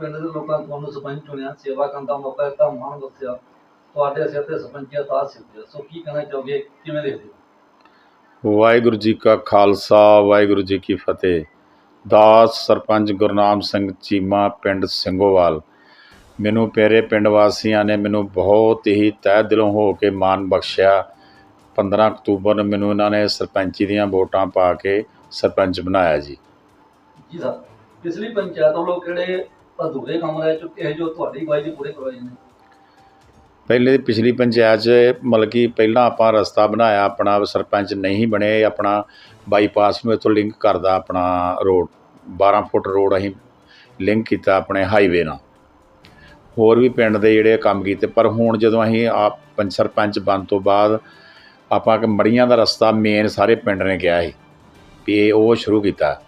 ਪਿੰਡ ਦੇ ਲੋਕਾਂ ਤੁਹਾਨੂੰ ਸਰਪੰਚ ਚੁਣਿਆ ਸੇਵਾ ਕਰਨ ਦਾ ਮੌਕਾ ਦਿੱਤਾ ਮਾਣ ਦੱਸਿਆ। ਤੁਹਾਡੇ ਸਿਰ ਤੇ ਸਰਪੰਚੀਅਤ ਆ ਸਿੱਧੀ ਸੋ ਕੀ ਕਹਿਣਾ ਚਾਹੋਗੇ? ਕਿਵੇਂ ਦੇਖਦੇ ਹੋ? ਵਾਹਿਗੁਰੂ ਜੀ ਕਾ ਖਾਲਸਾ ਵਾਹਿਗੁਰੂ ਜੀ ਕੀ ਫਤਿਹ। ਦਾਸ ਸਰਪੰਚ ਗੁਰਨਾਮ ਸਿੰਘ ਚੀਮਾ ਪਿੰਡ ਸਿੰਘੋਵਾਲ। ਮੈਨੂੰ ਪਿਆਰੇ ਪਿੰਡ ਵਾਸੀਆਂ ਨੇ ਮੈਨੂੰ ਬਹੁਤ ਹੀ ਤਹਿ ਦਿਲੋਂ ਹੋ ਕੇ ਮਾਣ ਬਖਸ਼ਿਆ। 15 ਅਕਤੂਬਰ ਨੂੰ ਮੈਨੂੰ ਇਹਨਾਂ ਨੇ ਸਰਪੰਚੀ ਦੀਆਂ ਵੋਟਾਂ ਪਾ ਕੇ ਸਰਪੰਚ ਬਣਾਇਆ ਜੀ। ਜੀ ਸਰ ਪਿਛਲੀ ਪੰਚਾਇਤ ਵੱਲੋਂ ਕਿਹੜੇ ਅਧੂਰੇ ਕੰਮ ਰਹਿ ਚੁੱਕੇ ਹੈ ਜੋ ਤੁਹਾਡੀ ਅਗਵਾਈ ਦੇ ਪੂਰੇ ਕਰਵਾਏ ਨੇ ਪਹਿਲੇ ਪਿਛਲੀ ਪੰਚਾਇਤ 'ਚ ਮਤਲਬ ਕਿ ਪਹਿਲਾਂ ਆਪਾਂ ਰਸਤਾ ਬਣਾਇਆ, ਆਪਣਾ ਸਰਪੰਚ ਨਹੀਂ ਬਣੇ, ਆਪਣਾ ਬਾਈਪਾਸ ਨੂੰ ਇੱਥੋਂ ਲਿੰਕ ਕਰਦਾ ਆਪਣਾ ਰੋਡ 12 ਫੁੱਟ ਰੋਡ ਅਸੀਂ ਲਿੰਕ ਕੀਤਾ ਆਪਣੇ ਹਾਈਵੇ ਨਾਲ। ਹੋਰ ਵੀ ਪਿੰਡ ਦੇ ਜਿਹੜੇ ਕੰਮ ਕੀਤੇ, ਪਰ ਹੁਣ ਜਦੋਂ ਅਸੀਂ ਆਪ ਪੰਚ ਸਰਪੰਚ ਬਣ ਤੋਂ ਬਾਅਦ ਆਪਾਂ ਕਿ ਮੜੀਆਂ ਦਾ ਰਸਤਾ ਮੇਨ ਸਾਰੇ ਪਿੰਡ ਨੇ ਕਿਹਾ ਸੀ ਵੀ ਇਹ ਉਹ ਸ਼ੁਰੂ ਕੀਤਾ।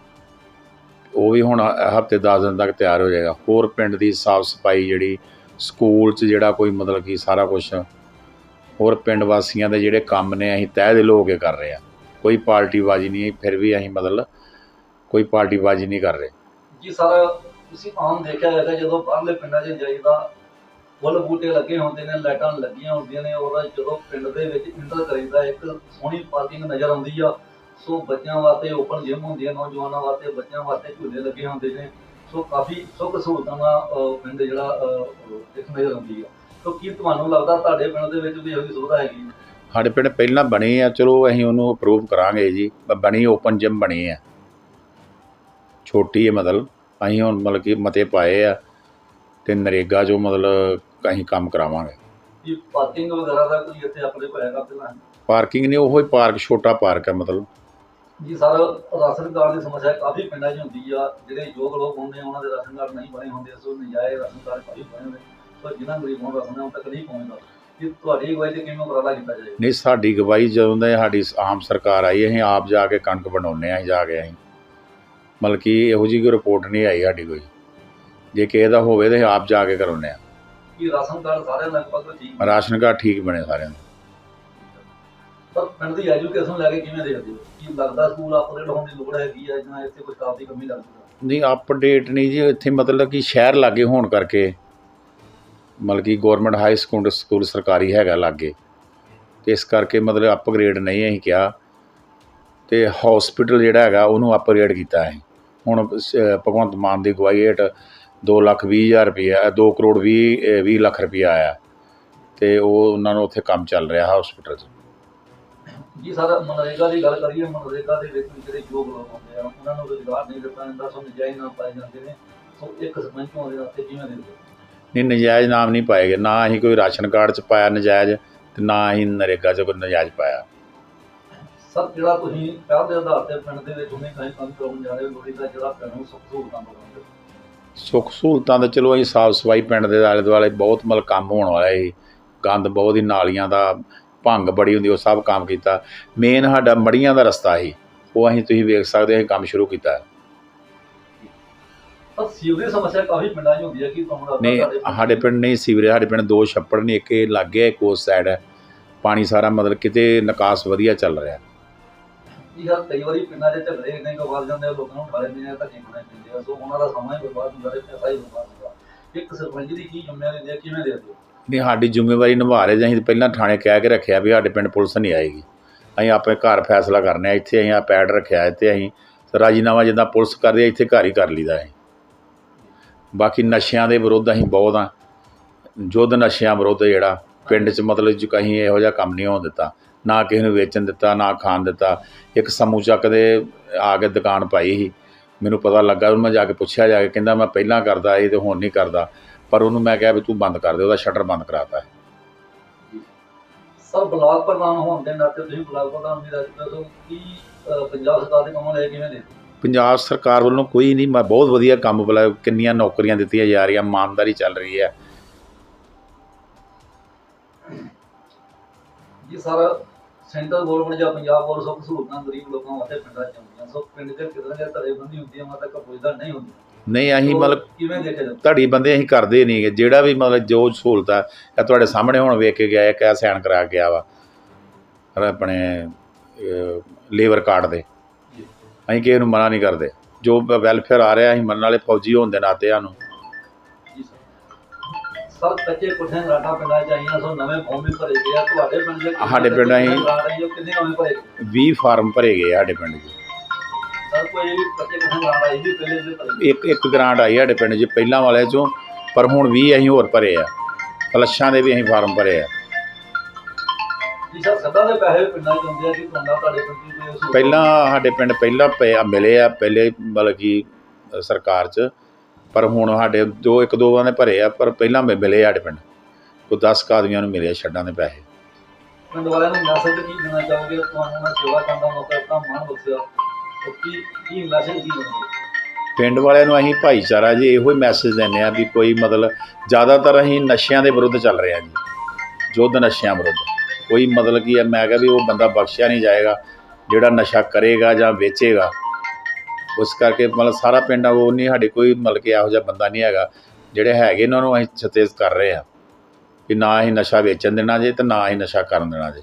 ਉਹ ਵੀ ਹੁਣ ਹਫ਼ਤੇ 10 ਦਿਨ ਤੱਕ ਤਿਆਰ ਹੋ ਜਾਏਗਾ। ਹੋਰ ਪਿੰਡ ਦੀ ਸਾਫ਼ ਸਫ਼ਾਈ ਜਿਹੜੀ ਸਕੂਲ 'ਚ ਜਿਹੜਾ ਕੋਈ ਮਤਲਬ ਕਿ ਸਾਰਾ ਕੁਝ ਹੋਰ ਪਿੰਡ ਵਾਸੀਆਂ ਦੇ ਜਿਹੜੇ ਕੰਮ ਨੇ, ਅਸੀਂ ਤਹਿ ਦਿਲ ਹੋ ਕੇ ਕਰ ਰਹੇ ਆ ਕੋਈ ਪਾਰਟੀਬਾਜ਼ੀ ਨਹੀਂ, ਫਿਰ ਵੀ ਅਸੀਂ ਮਤਲਬ ਕੋਈ ਪਾਰਟੀਬਾਜ਼ੀ ਨਹੀਂ ਕਰ ਰਹੇ। ਜੀ, ਸਰ ਤੁਸੀਂ ਆਮ ਦੇਖਿਆ ਹੈਗਾ ਜਦੋਂ ਬਾਹਰਲੇ ਪਿੰਡਾਂ 'ਚ ਜਾਈਦਾ, ਫੁੱਲ ਬੂਟੇ ਲੱਗੇ ਹੁੰਦੇ ਨੇ, ਲਾਈਟਾਂ ਲੱਗੀਆਂ ਹੁੰਦੀਆਂ ਨੇ, ਉਹਦਾ ਜਦੋਂ ਪਿੰਡ ਦੇ ਵਿੱਚ ਇੰਟਰ ਕਰੀਦਾ, ਇੱਕ ਸੋਹਣੀ ਪਾਰਕਿੰਗ ਨਜ਼ਰ ਆਉਂਦੀ ਆ। ਸੋ ਬੱਚਿਆਂ ਵਾਸਤੇ ਓਪਨ ਜਿਮ ਹੁੰਦੀ ਆ ਨੌਜਵਾਨਾਂ ਵਾਸਤੇ ਬੱਚਿਆਂ ਵਾਸਤੇ ਝੂਲੇ ਲੱਗੇ ਹੁੰਦੇ ਨੇ। ਸੋ ਕਾਫੀ ਸੁੱਖ ਸਹੂਲਤਾਂ ਦਾ ਪਿੰਡ ਜਿਹੜਾ ਇੱਕ ਨਜ਼ਰ ਆਉਂਦੀ ਆ ਸੋ ਕੀ ਤੁਹਾਨੂੰ ਲੱਗਦਾ ਤੁਹਾਡੇ ਪਿੰਡ ਦੇ ਵਿੱਚ ਵੀ ਇਹੋ ਜਿਹੀ ਸੁਵਿਧਾ ਹੈਗੀ ਹੈ? ਸਾਡੇ ਪਿੰਡ ਪਹਿਲਾਂ ਬਣੀ ਆ ਚਲੋ ਅਸੀਂ ਉਹਨੂੰ ਅਪਰੂਵ ਕਰਾਂਗੇ ਜੀ ਬਣੀ ਓਪਨ ਜਿਮ ਬਣੀ ਆ। ਛੋਟੀ ਹੈ ਮਤਲਬ ਅਸੀਂ ਹੁਣ ਮਤਲਬ ਕਿ ਮਤੇ ਪਾਏ ਆ ਤੇ ਨਰੇਗਾ ਜੋ ਮਤਲਬ ਅਸੀਂ ਕੰਮ ਕਰਾਵਾਂਗੇ। ਪਾਰਕਿੰਗ ਵਗੈਰਾ ਦਾ ਕੋਈ ਇੱਥੇ ਆਪਣੇ ਕੋਲ ਹੈਗਾ ਪਹਿਲਾਂ ਪਾਰਕਿੰਗ ਨਹੀਂ ਉਹੋ ਹੀ ਪਾਰਕ ਛੋਟਾ ਪਾਰਕ ਹੈ ਮਤਲਬ। ਜੀ ਸਰ ਰਾਸ਼ਨ ਕਾਰਡ ਦੀ ਸਮੱਸਿਆ ਕਾਫੀ ਪਿੰਡਾਂ 'ਚ ਹੁੰਦੀ ਆ ਜਿਹੜੇ ਯੋਗ ਲੋਕ ਹੁੰਦੇ ਆ ਉਹਨਾਂ ਦੇ ਰਾਸ਼ਨ ਕਾਰਡ ਨਹੀਂ ਬਣੇ ਹੁੰਦੇ ਸੋ ਨਜਾਇਜ਼ ਰਾਸ਼ਨ ਕਾਰਡ ਕਾਫੀ ਬਣੇ ਹੁੰਦੇ ਸੋ ਜਿਨ੍ਹਾਂ ਗਰੀਬਾਂ ਨੂੰ ਰਾਸ਼ਨ ਉਹਨਾਂ ਤੱਕ ਨਹੀਂ ਪਹੁੰਚਦਾ। ਕਿ ਤੁਹਾਡੀ ਅਗਵਾਈ ਤੇ ਕਿਵੇਂ ਉਪਰਾਲਾ ਕੀਤਾ ਜਾਏ? ਨਹੀਂ ਸਾਡੀ ਗਵਾਹੀ ਜਦੋਂ ਦੇ ਸਾਡੀ ਆਮ ਸਰਕਾਰ ਆਈ ਅਸੀਂ ਆਪ ਜਾ ਕੇ ਕਣਕ ਹਾਂ ਅਸੀਂ ਜਾ ਕੇ ਅਸੀਂ। ਮਤਲਬ ਕਿ ਇਹੋ ਜਿਹੀ ਕੋਈ ਰਿਪੋਰਟ ਨਹੀਂ ਆਈ ਸਾਡੀ ਕੋਈ। ਜੇ ਕਿਸੇ ਦਾ ਹੋਵੇ ਤਾਂ ਆਪ ਜਾ ਕੇ ਕਰਾਉਂਦੇ ਹਾਂ। ਕਿ ਰਾਸ਼ਨ ਕਾਰਡ ਸਾਰੇ ਲਗਭਗ ਠੀਕ। ਰਾਸ਼ਨ ਕਾਰਡ ਠੀਕ ਬਣੇ ਸਾਰਿਆਂ ਦੇ। ਪਰ ਪਿੰਡ ਦੀ ਐਜੂਕੇਸ਼ਨ ਲੈ ਕੇ ਕਿਵੇਂ ਦੇਖਦੇ ਹੋ? ਕੀ ਲੱਗਦਾ ਸਕੂਲ ਅਪਗ੍ਰੇਡ ਹੋਣ ਦੀ ਲੋੜ ਹੈਗੀ ਹੈ ਜਾਂ ਇੱਥੇ ਕੋਈ ਸਟਾਫ ਕਮੀ ਲੱਗਦੀ ਹੈ ਨਹੀਂ ਅਪਡੇਟ ਨਹੀਂ ਜੀ ਇੱਥੇ ਮਤਲਬ ਕਿ ਸ਼ਹਿਰ ਲਾਗੇ ਹੋਣ ਕਰਕੇ ਮਤਲਬ ਕਿ ਗਵਰਨਮੈਂਟ ਹਾਈ ਸਕੂਲ ਸਕੂਲ ਸਰਕਾਰੀ ਹੈਗਾ ਲਾਗੇ। ਤੇ ਇਸ ਕਰਕੇ ਮਤਲਬ ਅਪਗ੍ਰੇਡ ਨਹੀਂ ਅਸੀਂ ਕਿਹਾ। ਤੇ ਹਸਪੀਟਲ ਜਿਹੜਾ ਹੈਗਾ ਉਹਨੂੰ ਅਪਗ੍ਰੇਡ ਕੀਤਾ ਹੈ ਹੁਣ ਸ- ਭਗਵੰਤ ਮਾਨ ਦੀ ਅਗਵਾਈ ਹੇਠ 2 ਲੱਖ ਵੀਹ ਹਜ਼ਾਰ ਰੁਪਇਆ 2 ਕਰੋੜ 20 ਅ, 20 ਲੱਖ ਰੁਪਇਆ ਆਇਆ। ਤੇ ਉਹ ਉਹਨਾਂ ਨੂੰ ਉੱਥੇ ਕੰਮ ਚੱਲ ਰਿਹਾ ਹਸਪੀਟਲ 'ਚ। ਜੀ ਸਰ ਮਨਰੇਗਾ ਦੀ ਗੱਲ ਕਰੀਏ ਮਨਰੇਗਾ ਦੇ ਵਿੱਚ ਵੀ ਜਿਹੜੇ ਯੋਗ ਲੋਕ ਹੁੰਦੇ ਆ ਉਹਨਾਂ ਨੂੰ ਰੁਜ਼ਗਾਰ ਨਹੀਂ ਦਿੱਤਾ ਜਾਂਦਾ ਸੋ ਨਜਾਇਜ਼ ਨਾ ਪਾਏ ਜਾਂਦੇ ਨੇ। ਸੋ ਇੱਕ ਸਰਪੰਚ ਹੋਣ ਦੇ ਨਾਤੇ ਕਿਵੇਂ ਦੇਖਦੇ ਹੋ ਨਹੀਂ ਨਜਾਇਜ਼ ਨਾਮ ਨਹੀਂ ਪਾਏਗੇ ਨਾ ਅਸੀਂ ਕੋਈ ਰਾਸ਼ਨ ਕਾਰਡ 'ਚ ਪਾਇਆ ਨਜਾਇਜ਼ ਤੇ ਨਾ ਅਸੀਂ ਨਰੇਗਾ 'ਚ ਕੋਈ ਨਜਾਇਜ਼ ਪਾਇਆ। ਸਰ ਜਿਹੜਾ ਤੁਸੀਂ ਪਹਿਲ ਦੇ ਆਧਾਰ ਤੇ ਪਿੰਡ ਦੇ ਵਿੱਚ ਹੁਣੇ ਕਹੀਂ ਕੰਮ ਕਰਾਉਣ ਜਾ ਰਹੇ ਹੋ ਲੋੜੀ ਦਾ ਜਿਹੜਾ ਪਿੰਡ ਨੂੰ ਸੁੱਖ ਸਹੂਲਤਾਂ ਦਵਾਉਂਦੇ ਸੁੱਖ ਸਹੂਲਤਾਂ ਤਾਂ ਚਲੋ ਅਸੀਂ ਸਾਫ਼ ਸਫ਼ਾਈ ਪਿੰਡ ਦੇ ਆਲੇ ਦੁਆਲੇ ਬਹੁਤ ਮਤਲਬ ਕੰਮ ਹੋਣ ਵਾਲਾ ਸੀ। ਗੰਦ ਬਹੁਤ ਹੀ ਨਾਲੀਆਂ ਦਾ ਭੰਗ ਬੜੀ ਹੁੰਦੀ ਉਹ ਸਭ ਕੰਮ ਕੀਤਾ। ਮੇਨ ਸਾਡਾ ਮੜੀਆਂ ਦਾ ਰਸਤਾ ਸੀ। ਉਹ ਅਸੀਂ ਤੁਸੀਂ ਵੇਖ ਸਕਦੇ ਹੋ ਅਸੀਂ ਕੰਮ ਸ਼ੁਰੂ ਕੀਤਾ। ਪਰ ਸੀਵਰੇਜ ਸਮੱਸਿਆ ਕਾਫੀ ਪਿੰਡਾਂ 'ਚ ਹੁੰਦੀ ਹੈ ਕਿ ਤੁਹਾਨੂੰ ਨਹੀਂ ਸਾਡੇ ਪਿੰਡ ਨਹੀਂ ਸੀਵਰੇਜ ਸਾਡੇ ਪਿੰਡ ਦੋ ਛੱਪੜ ਨੇ ਇੱਕ ਇਹ ਲਾਗੇ ਇੱਕ ਉਸ ਸਾਈਡ ਹੈ। ਪਾਣੀ ਸਾਰਾ ਮਤਲਬ ਕਿਤੇ ਨਿਕਾਸ ਵਧੀਆ ਚੱਲ ਰਿਹਾ। ਜੀ ਸਰ ਕਈ ਵਾਰੀ ਪਿੰਡਾਂ 'ਚ ਝਗੜੇ ਇੰਨੇ ਕੁ ਵੱਧ ਜਾਂਦੇ ਆ ਲੋਕਾਂ ਨੂੰ ਫਾਇਦੇ ਨਹੀਂ ਤਾਂ ਜੀਵਣਾ ਪੈਂਦੇ ਆ? ਸੋ ਉਹਨਾਂ ਦਾ ਸਮਾਂ ਹੀ ਬਰਬਾਦ ਹੁੰਦਾ ਤੇ ਪੈਸਾ ਹੀ ਬਰਬਾਦ ਹੁੰਦਾ। ਇੱਕ ਸਰਪੰਚ ਦੀ ਕੀ ਜ਼ਿੰਮੇਵਾਰੀ ਹੁੰਦੀ ਹੈ ਕਿਵੇਂ ਦੇ ਦਿਓ ਨਹੀਂ ਸਾਡੀ ਜ਼ਿੰਮੇਵਾਰੀ ਨਿਭਾ ਰਹੇ ਜੇ ਅਸੀਂ ਪਹਿਲਾਂ ਥਾਣੇ ਕਹਿ ਕੇ ਰੱਖਿਆ ਵੀ ਸਾਡੇ ਪਿੰਡ ਪੁਲਿਸ ਨਹੀਂ ਆਏਗੀ। ਅਸੀਂ ਆਪਣੇ ਘਰ ਫੈਸਲਾ ਕਰਨੇ ਆ ਇੱਥੇ ਅਸੀਂ ਆ ਪੈਡ ਰੱਖਿਆ ਇੱਥੇ ਅਸੀਂ ਰਾਜੀਨਾਮਾ ਜਿੱਦਾਂ ਪੁਲਿਸ ਕਰਦੀ ਆ ਇੱਥੇ ਘਰ ਹੀ ਕਰ ਲਈਦਾ ਅਸੀਂ ਬਾਕੀ ਨਸ਼ਿਆਂ ਦੇ ਵਿਰੁੱਧ ਅਸੀਂ ਬਹੁਤ ਆ ਯੁੱਧ ਨਸ਼ਿਆਂ ਵਿਰੁੱਧ ਜਿਹੜਾ, ਪਿੰਡ 'ਚ ਮਤਲਬ ਜੋ ਕਹੀਂ ਇਹੋ ਜਿਹਾ ਕੰਮ ਨਹੀਂ ਹੋਣ ਦਿੱਤਾ। ਨਾ ਕਿਸੇ ਨੂੰ ਵੇਚਣ ਦਿੱਤਾ, ਨਾ ਖਾਣ ਦਿੱਤਾ। ਇੱਕ ਸਮੂਹ ਚੱਕ ਦੇ ਆ ਕੇ ਦੁਕਾਨ ਪਾਈ ਸੀ। ਮੈਨੂੰ ਪਤਾ ਲੱਗਾ, ਉਹਨੂੰ ਮੈਂ ਜਾ ਕੇ ਪੁੱਛਿਆ, ਜਾ ਕੇ ਕਹਿੰਦਾ ਮੈਂ ਪਹਿਲਾਂ ਕਰਦਾ ਇਹ ਤੇ ਹੁਣ ਨਹੀਂ ਕਰਦਾ। ਪਰ ਉਹਨੂੰ ਮੈਂ ਕਿਹਾ ਵੀ ਤੂੰ ਬੰਦ ਕਰ ਦੇ ਉਹਦਾ ਸ਼ਟਰ ਬੰਦ ਕਰਾਤਾ। ਸਰ ਬਲਾਕ ਪ੍ਰਧਾਨ ਹੋਣ ਦੇ ਨਾਤੇ ਤੁਸੀਂ ਬਲਾਕ ਪ੍ਰਧਾਨ ਵੀ ਰੱਖਦੇ ਹੋ ਕੀ ਅਹ, ਪੰਜਾਬ ਸਰਕਾਰ ਦੇ ਕੰਮਾਂ ਲੈ ਕਿਵੇਂ ਦੇ? ਪੰਜਾਬ ਸਰਕਾਰ ਵੱਲੋਂ ਕੋਈ ਨਹੀਂ ਮੈਂ ਬਹੁਤ ਵਧੀਆ ਕੰਮ ਬਲਾ ਕਿੰਨੀਆਂ ਨੌਕਰੀਆਂ ਦਿੱਤੀਆਂ ਜਾ ਰਹੀਆਂ ਇਮਾਨਦਾਰੀ ਚੱਲ ਰਹੀ ਹੈ। ਜੀ ਸਰ ਸੈਂਟਰਲ ਗਵਰਨਮੈਂਟ ਜਾਂ ਪੰਜਾਬ ਵੱਲੋਂ ਸੁੱਖ ਸਹੂਲਤਾਂ ਗਰੀਬ ਲੋਕਾਂ ਵਾਸਤੇ ਪਿੰਡਾਂ 'ਚ ਆਉਂਦੀਆਂ ਸੋ ਪਿੰਡ ਦੇ ਕਿਤੇ ਨਾ ਕਿਤੇ ਧੜੇਬੰਦੀ ਹੁੰਦੀ ਹੈ ਮੈਂ ਤੱਕ ਨਹੀਂ ਹੁੰਦੀ। ਨਹੀਂ ਅਸੀਂ ਮਤਲਬ ਕਿਵੇਂ ਦੇਖਿਆ ਜਾਂਦਾ ਧੜੀ ਬੰਦੇ ਅਸੀਂ ਕਰਦੇ ਨਹੀਂਗੇ ਜਿਹੜਾ ਵੀ ਮਤਲਬ ਜੋ ਸਹੂਲਤ ਆ ਇਹ ਤੁਹਾਡੇ ਸਾਹਮਣੇ ਹੁਣ ਵੇਖ ਕੇ ਗਿਆ ਹੈ ਕਿਆ ਸਾਈਨ ਕਰਾ ਕੇ ਗਿਆ ਵਾ। ਆਪਣੇ ਲੇਬਰ ਕਾਰਡ ਦੇ। ਅਸੀਂ ਕਿਸੇ ਨੂੰ ਮਨਾ ਨਹੀਂ ਕਰਦੇ। ਜੋ ਵੈਲਫੇਅਰ ਆ ਰਿਹਾ ਅਸੀਂ ਮੰਨਣ ਵਾਲੇ ਫੌਜੀ ਹੋਣ ਦੇ ਨਾਤੇ ਸਾਨੂੰ। ਸਰ। ਕੱਚੇ ਕੁੱਠੇ ਗਰਾਟਾ ਪਿੰਡਾਂ ਚ ਆਈਆਂ ਸੋ ਨਵੇਂ ਫਾਰਮ ਵੀ ਭਰੇ ਗਏ ਆ। ਤੁਹਾਡੇ ਪਿੰਡ ਦੇ ਸਾਡੇ ਪਿੰਡ ਅਸੀਂ- ਆ, ਕਿੰਨੇ ਨਵੇਂ ਭਰੇ ਗਏ? 20 ਫਾਰਮ ਭਰੇ ਗਏ ਸਾਡੇ ਪਿੰਡ ਆਈ ਪਹਿਲੇ ਦੇ। ਇੱਕ ਇੱਕ ਗ੍ਰਾਂਟ ਆਈ ਸਾਡੇ ਪਿੰਡ 'ਚ ਪਹਿਲਾਂ ਵਾਲੇ 'ਚੋਂ ਪਰ ਹੁਣ 20 ਅਸੀਂ ਹੋਰ ਭਰੇ ਆ। ਫਲੱਸ਼ਾਂ ਦੇ ਵੀ ਅਸੀਂ ਫਾਰਮ ਭਰੇ ਆ। ਜੀ ਸਰ ਸੱਦਾ ਦੇ ਪੈਸੇ ਪਿੰਡਾਂ ਚ ਹੁੰਦੇ ਆ ਕਿ ਤੁਹਾਡਾ ਤੁਹਾਡੇ ਪਿੰਡ ਦੀ ਕੋਈ ਸਹੂਲਤ? ਪਹਿਲਾਂ ਸਾਡੇ ਪਿੰਡ ਪਹਿਲਾਂ ਪਏ- ਮਿਲੇ ਆ ਪਹਿਲੇ ਮਤਲਬ ਕਿ ਅ, ਸਰਕਾਰ 'ਚ ਪਰ ਹੁਣ ਸਾਡੇ ਦੋ ਇੱਕ ਦੋ ਦੇ ਭਰੇ ਆ ਪਰ ਪਹਿਲਾਂ ਮਿ- ਮਿਲੇ ਸਾਡੇ ਪਿੰਡ। ਕੋਈ 10 ਕਾਦੀਆਂ ਨੂੰ ਮਿਲੇ ਆ ਛੱਡਾਂ ਦੇ ਪੈਸੇ। ਪਿੰਡ ਵਾਲਿਆਂ ਨੂੰ ਮੈਸੇਜ ਕੀ ਦੇਣਾ ਚਾਹੋਗੇ? ਤੁਹਾਨੂੰ ਮੈਂ ਸੇਵਾ ਕਰਨ ਦਾ ਮੌਕਾ ਦਿੱਤਾ ਮਾਣ ਬਖਸ਼ਿਆ। ਕੀ ਕੀ ਮੈਸੇਜ ਕੀ ਦੇਣਗੇ ਪਿੰਡ ਵਾਲਿਆਂ ਨੂੰ ਅਸੀਂ ਭਾਈਚਾਰਾ ਜੀ ਇਹੋ ਹੀ ਮੈਸੇਜ ਦਿੰਦੇ ਆ ਵੀ ਕੋਈ ਮਤਲਬ ਜ਼ਿਆਦਾਤਰ ਅਸੀਂ ਨਸ਼ਿਆਂ ਦੇ ਵਿਰੁੱਧ ਚੱਲ ਰਹੇ ਹਾਂ ਜੀ, ਯੁੱਧ ਨਸ਼ਿਆਂ ਵਿਰੁੱਧ। ਕੋਈ ਮਤਲਬ ਕੀ ਹੈ, ਮੈਂ ਕਿਹਾ ਵੀ ਉਹ ਬੰਦਾ ਬਖਸ਼ਿਆ ਨਹੀਂ ਜਾਏਗਾ, ਜਿਹੜਾ ਨਸ਼ਾ ਕਰੇਗਾ ਜਾਂ ਵੇਚੇਗਾ, ਉਸ ਕਰਕੇ ਮਤਲਬ ਸਾਰਾ ਪਿੰਡ ਆ, ਉਹ ਨਹੀਂ ਸਾਡੇ ਕੋਈ ਮਤਲਬ ਕਿ ਇਹੋ ਜਿਹਾ ਬੰਦਾ ਨਹੀਂ ਹੈਗਾ, ਜਿਹੜੇ ਹੈਗੇ ਉਹਨਾਂ ਨੂੰ ਅਸੀਂ ਸਤੇਜ ਕਰ ਰਹੇ ਆ ਕਿ ਨਾ ਅਸੀਂ ਨਸ਼ਾ ਵੇਚਣ ਦੇਣਾ ਜੇ ਤੇ ਨਾ ਅਸੀਂ ਨਸ਼ਾ ਕਰਨ ਦੇਣਾ ਜੇ।